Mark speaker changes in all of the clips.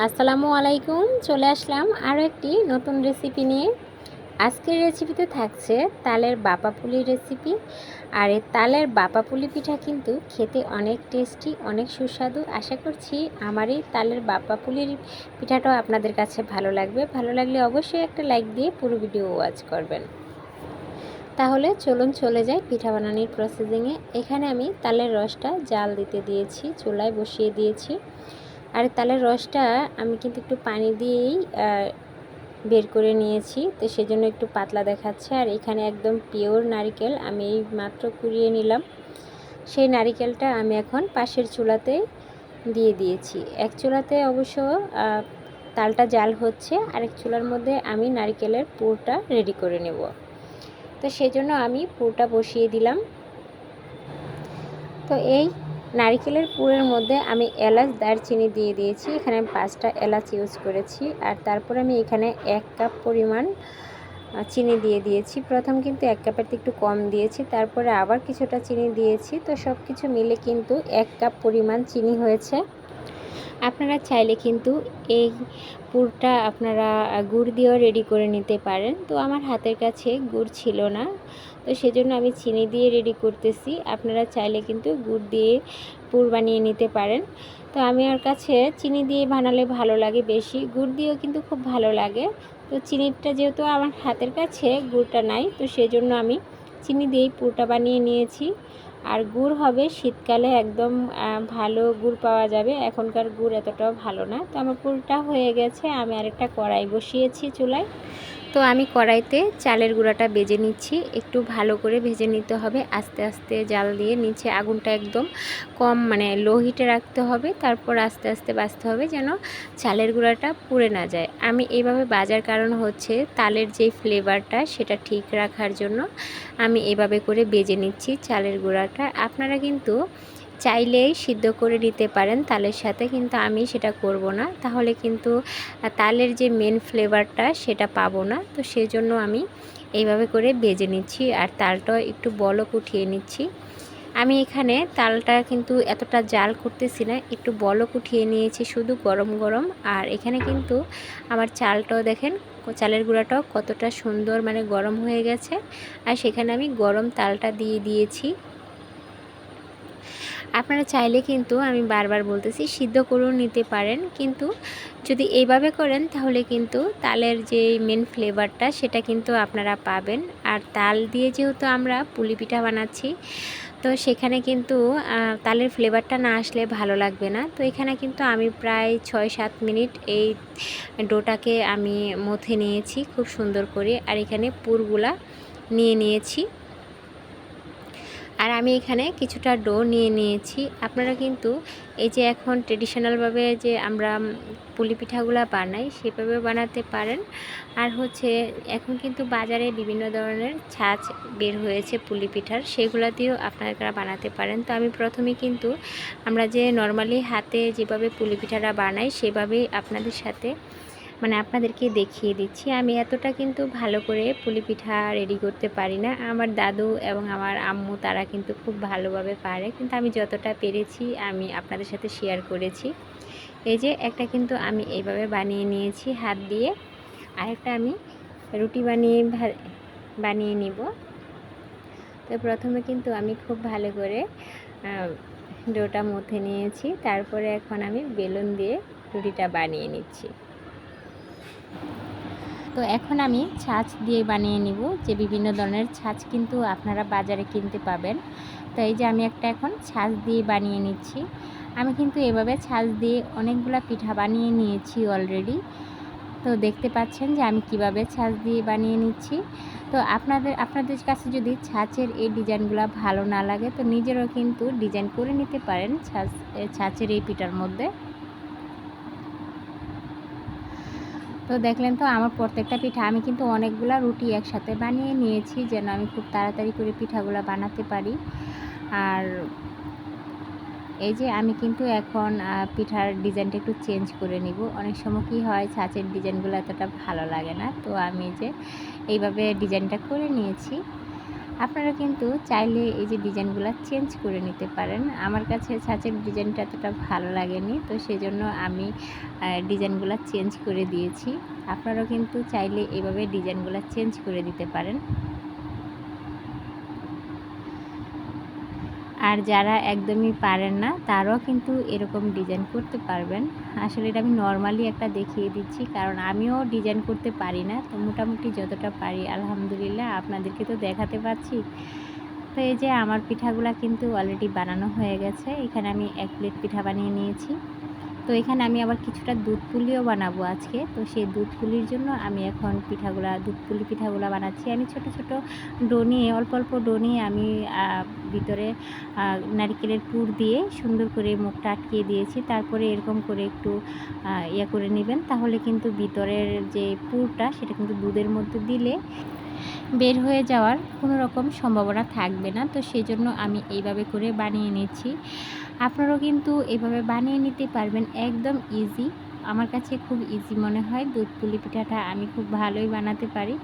Speaker 1: আসসালামু আলাইকুম, চলে আসলাম আরও একটি নতুন রেসিপি নিয়ে। আজকের রেসিপিতে থাকছে তালের বাপা পুলি রেসিপি আর এই তালের বাপা পুলি পিঠা কিন্তু খেতে অনেক টেস্টি অনেক সুস্বাদু। আশা করছি আমার এই তালের বাপা পুলির পিঠাটাও আপনাদের কাছে ভালো লাগবে। ভালো লাগলে অবশ্যই একটা লাইক দিয়ে পুরো ভিডিও ওয়াচ করবেন। তাহলে চলুন চলে যাই পিঠা বানানির প্রসেসিংয়ে এখানে আমি তালের রসটা জাল দিতে দিয়েছি, চুলায় বসিয়ে দিয়েছি। আর তালের রসটা আমি কিন্তু একটু পানি দিয়েই বের করে নিয়েছি। তো সেজন্য একটু পাতলা দেখাচ্ছে। আর এখানে একদম পিওর নারিকেল আমি এই মাত্র কুড়িয়ে নিলাম। সেই নারিকেলটা আমি এখন পাশের চুলাতে দিয়ে দিয়েছি। এক চুলাতে অবশ্য তালটা জাল হচ্ছে। আরেক চুলার মধ্যে আমি নারিকেলের পুরটা রেডি করে নেব। তো সেজন্য আমি পুরটা বসিয়ে দিলাম। তো এই নারিকেলের পুরের মধ্যে আমি এলাচ, দারচিনি দিয়ে দিয়েছি। এখানে আমি পাঁচটা এলাচ ইউজ করেছি। আর তারপর আমি এখানে এক কাপ পরিমাণ চিনি দিয়ে দিয়েছি। প্রথম কিন্তু এক কাপের তো একটু কম দিয়েছি। তারপরে আবার কিছুটা চিনি দিয়েছি। তো সব কিছু মিলে কিন্তু এক কাপ পরিমাণ চিনি হয়েছে। আপনারা চাইলে কিন্তু এই পুরটা আপনারা গুড় দিয়েও রেডি করে নিতে পারেন। তো আমার হাতের কাছে গুড় ছিল না, তো সেজন্য আমি চিনি দিয়ে রেডি করতেছি। আপনারা চাইলে কিন্তু গুড় দিয়ে পুর বানিয়ে নিতে পারেন। তো আমি ওর কাছে চিনি দিয়ে বানালে ভালো লাগে বেশি। গুড় দিয়েও কিন্তু খুব ভালো লাগে। তো চিনিটা যেহেতু আমার হাতের কাছে, গুড়টা নাই, তো সেজন্য আমি চিনি দিয়েই পুরটা বানিয়ে নিয়েছি। আর গুড় হবে শীতকালে একদম ভালো গুড় পাওয়া যাবে। এখনকার গুড় এতটাও ভালো না। তো আমার পুরটা হয়ে গেছে। আমি আরেকটা কড়াই বসিয়েছি চুলায়। তো আমি কড়াইতে চালের গুঁড়াটা বেজে নিচ্ছি। একটু ভালো করে ভেজে নিতে হবে। আস্তে আস্তে জাল দিয়ে নিচে আগুনটা একদম কম মানে লো হিটে রাখতে হবে। তারপর আস্তে আস্তে বাঁচতে হবে যেন চালের গুঁড়াটা পুড়ে না যায়। আমি এইভাবে বাজার কারণ হচ্ছে তালের যে ফ্লেভারটা সেটা ঠিক রাখার জন্য আমি এভাবে করে বেজে নিচ্ছি চালের গুঁড়াটা। আপনারা কিন্তু চাইলেই সিদ্ধ করে নিতে পারেন তালের সাথে, কিন্তু আমি সেটা করব না। তাহলে কিন্তু তালের যে মেন ফ্লেভারটা সেটা পাবো না। তো সেজন্য আমি এইভাবে করে বেজে নিচ্ছি আর তালটা একটু বলক উঠিয়ে নিচ্ছি। আমি এখানে তালটা কিন্তু এতটা জাল করতেছি না, একটু বলক উঠিয়ে নিয়েছি শুধু গরম গরম। আর এখানে কিন্তু আমার চালটাও দেখেন, চালের গুঁড়াটাও কতটা সুন্দর মানে গরম হয়ে গেছে। আর সেখানে আমি গরম তালটা দিয়ে দিয়েছি। আপনারা চাইলে কিন্তু আমি বারবার বলতেছি সিদ্ধ করেও নিতে পারেন। কিন্তু যদি এইভাবে করেন তাহলে কিন্তু তালের যে মেন ফ্লেভারটা সেটা কিন্তু আপনারা পাবেন। আর তাল দিয়ে যেহেতু আমরা পুলি পিঠা বানাচ্ছি, তো সেখানে কিন্তু তালের ফ্লেভারটা না আসলে ভালো লাগবে না। তো এখানে কিন্তু আমি প্রায় ছয় সাত মিনিট এই ডোটাকে আমি মথে নিয়েছি খুব সুন্দর করে। আর এখানে পুরগুলা নিয়ে নিয়েছি। আর আমি এখানে কিছুটা ডো নিয়ে নিয়েছি। আপনারা কিন্তু এই যে এখন ট্রেডিশনালভাবে যে আমরা পুলি পিঠাগুলো বানাই সেভাবে বানাতে পারেন। আর হচ্ছে এখন কিন্তু বাজারে বিভিন্ন ধরনের ছাঁচ বের হয়েছে পুলি পিঠার, সেগুলো দিয়েও আপনারা বানাতে পারেন। তো আমি প্রথমে কিন্তু আমরা যে নর্মালি হাতে যেভাবে পুলি পিঠাটা বানাই, সেভাবেই আপনাদের সাথে মানে আপনাদেরকে দেখিয়ে দিচ্ছি। আমি এতটা কিন্তু ভালো করে পুলি পিঠা রেডি করতে পারি না। আমার দাদু এবং আমার আম্মু তারা কিন্তু খুব ভালোভাবে পারে। কিন্তু আমি যতটা পেরেছি, আমি আপনাদের সাথে শেয়ার করেছি। এই যে একটা কিন্তু আমি এইভাবে বানিয়ে নিয়েছি হাত দিয়ে। আরেকটা আমি রুটি বানিয়ে বানিয়ে নিব। তো প্রথমে কিন্তু আমি খুব ভালো করে ডোটা মথে নিয়েছি। তারপরে এখন আমি বেলুন দিয়ে রুটিটা বানিয়ে নিচ্ছি। তো এখন আমি ছাঁচ দিয়ে বানিয়ে নিব যে বিভিন্ন ধরনের ছাঁচ কিন্তু আপনারা বাজারে কিনতে পাবেন। তো এই যে আমি একটা এখন ছাঁচ দিয়ে বানিয়ে নিচ্ছি। আমি কিন্তু এভাবে ছাঁচ দিয়ে অনেকগুলো পিঠা বানিয়ে নিয়েছি অলরেডি তো দেখতে পাচ্ছেন যে আমি কীভাবে ছাঁচ দিয়ে বানিয়ে নিচ্ছি। তো আপনাদের আপনাদের কাছে যদি ছাঁচের এই ডিজাইনগুলো ভালো না লাগে, তো নিজেরও কিন্তু ডিজাইন করে নিতে পারেন ছাঁচ ছাঁচের এই পিঠার মধ্যে। তো দেখলেন তো, আমার প্রত্যেকটা পিঠা আমি কিন্তু অনেকগুলো রুটি একসাথে বানিয়ে নিয়েছি যেন আমি খুব তাড়াতাড়ি করে পিঠাগুলো বানাতে পারি। আর এই যে আমি কিন্তু এখন পিঠার ডিজাইনটা একটু চেঞ্জ করে নিব। অনেক সময় কি হয়, ছাঁচের ডিজাইনগুলো এতটা ভালো লাগে না। তো আমি যে এইভাবে ডিজাইনটা করে নিয়েছি। আপনারা কিন্তু চাইলে এই যে ডিজাইনগুলো চেঞ্জ করে নিতে পারেন। আমার কাছে ছাঁচের ডিজাইনটা এতটা ভালো লাগেনি, তো সেজন্য আমি ডিজাইনগুলো চেঞ্জ করে দিয়েছি। আপনারাও কিন্তু চাইলে এভাবে ডিজাইনগুলো চেঞ্জ করে দিতে পারেন। আর যারা একদমই পারেন না, তারাও কিন্তু এরকম ডিজাইন করতে পারবেন। আসলে এটা আমি নর্মালি একটা দেখিয়ে দিচ্ছি, কারণ আমিও ডিজাইন করতে পারি না। তো মোটামুটি যতটা পারি, আলহামদুলিল্লাহ আপনাদেরকে তো দেখাতে পাচ্ছি। তো এই যে আমার পিঠাগুলা কিন্তু অলরেডি বানানো হয়ে গেছে, এখানে আমি এক প্লেট পিঠা বানিয়ে নিয়েছি। তো এখানে আমি আবার কিছুটা দুধ পুলিও বানাবো আজকে। তো সেই দুধ পুলির জন্য আমি এখন পিঠাগুলা, দুধ পুলি পিঠাগুলা বানাচ্ছি। আমি ছোট ছোট ডো অল্প অল্প ডো নিয়ে আমি ভিতরে নারিকেলের পুর দিয়ে সুন্দর করে মুখটা আটকিয়ে দিয়েছি। তারপরে এরকম করে একটু ইয়ে করে নেবেন। তাহলে কিন্তু ভিতরের যে পুরটা, সেটা কিন্তু দুধের মধ্যে দিলে বের হয়ে যাওয়ার কোনো রকম সম্ভাবনা থাকবে না। তো সেই জন্য আমি এইভাবে করে বানিয়ে নিচ্ছি। আপনারাও কিন্তু এভাবে বানিয়ে নিতে পারবেন। একদম ইজি আমার কাছে খুব ইজি মনে হয়। দুধ পুলি পিঠাটা আমি খুব ভালোই বানাতে পারি।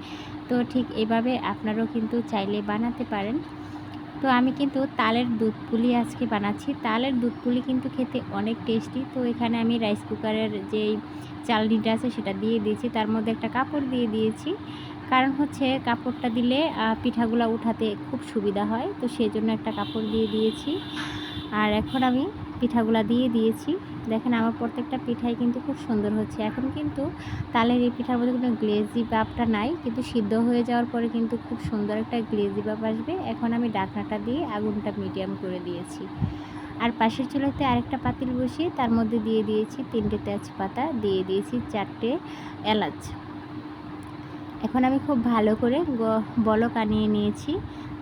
Speaker 1: তো ঠিক এভাবে আপনারাও কিন্তু চাইলে বানাতে পারেন। তো আমি কিন্তু তালের দুধ পুলি আজকে বানাচ্ছি। তালের দুধ পুলি কিন্তু খেতে অনেক টেস্টি তো এখানে আমি রাইস কুকারের যেই চালনিটা আছে সেটা দিয়ে দিয়েছি। তার মধ্যে একটা কাপড় দিয়ে দিয়েছি। কারণ হচ্ছে কাপড়টা দিলে পিঠাগুলো উঠাতে খুব সুবিধা হয়। তো সেই জন্য একটা কাপড় দিয়ে দিয়েছি। আর এখন আমি পিঠাগুলা দিয়ে দিয়েছি। দেখেন আমার প্রত্যেকটা পিঠাই কিন্তু খুব সুন্দর হচ্ছে। এখন কিন্তু তালের এই পিঠার মধ্যে কোনো গ্লেজি ভাবটা নাই, কিন্তু সিদ্ধ হয়ে যাওয়ার পরে কিন্তু খুব সুন্দর একটা গ্লেজি ভাব আসবে। এখন আমি ডাকনাটা দিয়ে আগুনটা মিডিয়াম করে দিয়েছি। আর পাশের চুলাতে আরেকটা পাতিল বসিয়ে তার মধ্যে দিয়ে দিয়েছি তিনটে তেজপাতা। দিয়ে দিয়েছি চারটে এলাচ। এখন আমি খুব ভালো করে বলক আনিয়ে নিয়েছি।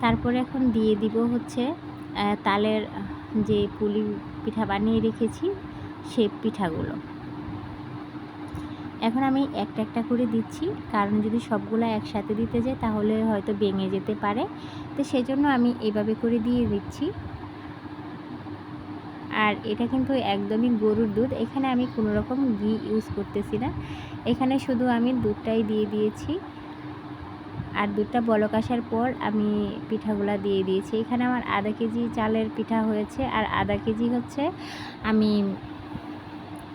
Speaker 1: তারপরে এখন দিয়ে দিব হচ্ছে তালের যে পুলি পিঠা বানিয়ে রেখেছি সেই পিঠাগুলো। এখন আমি একটা একটা করে দিচ্ছি, কারণ যদি সবগুলো একসাথে দিতে যাই তাহলে হয়তো ভেঙে যেতে পারে। তো সেজন্য আমি এইভাবে করে দিয়ে দিচ্ছি। আর এটা কিন্তু একদমই গরুর দুধ। এখানে আমি কোনো রকম ঘি ইউজ করতেছি না। এখানে শুধু আমি দুধটাই দিয়ে দিয়েছি। আর দুধটা বলক আসার পর আমি পিঠাগুলা দিয়ে দিয়েছি। এখানে আমার আধা কেজি চালের পিঠা হয়েছে। আর আধা কেজি হচ্ছে আমি,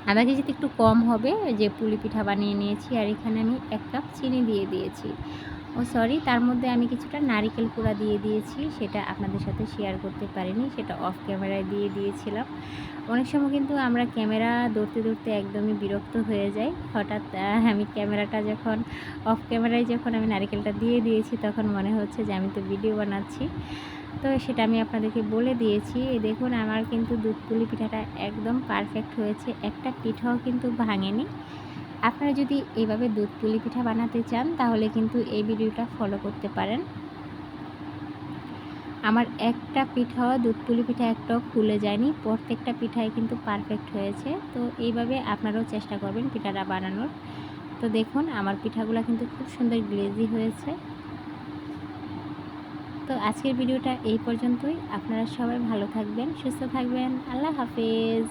Speaker 1: আধা কেজিতে একটু কম হবে। যে পুলি পিঠা বানিয়ে নিয়েছি। আর এখানে আমি এক কাপ চিনি দিয়ে দিয়েছি। ও সরি, তার মধ্যে আমি কিছুটা নারিকেল কুড়া দিয়ে দিয়েছি, সেটা আপনাদের সাথে শেয়ার করতে পারিনি, সেটা অফ ক্যামেরায় দিয়ে দিয়েছিলাম। অনেক সময় কিন্তু আমরা ক্যামেরা ধরতে ধরতে একদমই বিরক্ত হয়ে যাই। হঠাৎ আমি ক্যামেরাটা যখন অফ ক্যামেরায় যখন আমি নারিকেলটা দিয়ে দিয়েছি, তখন মনে হচ্ছে যে আমি তো ভিডিও বানাচ্ছি। তো সেটা আমি আপনাদেরকে বলে দিয়েছি। দেখুন, আমার কিন্তু দুধ পুলি পিঠাটা একদম পারফেক্ট হয়েছে। একটা পিঠাও কিন্তু ভাঙেনি। আপনারা যদি এইভাবে দুধ পুলি পিঠা বানাতে চান, তাহলে কিন্তু এই ভিডিওটা ফলো করতে পারেন। আমার একটা পিঠাও দুধ পুলি পিঠা একটাও খুলে যায়নি, প্রত্যেকটা পিঠাই কিন্তু পারফেক্ট হয়েছে। তো এইভাবে আপনারাও চেষ্টা করবেন পিঠাটা বানানোর। তো দেখুন, আমার পিঠাগুলো কিন্তু খুব সুন্দর গ্লেজি হয়েছে। তো আজকের ভিডিওটা এই পর্যন্তই। আপনারা সবাই ভালো থাকবেন, সুস্থ থাকবেন। আল্লাহ হাফেজ।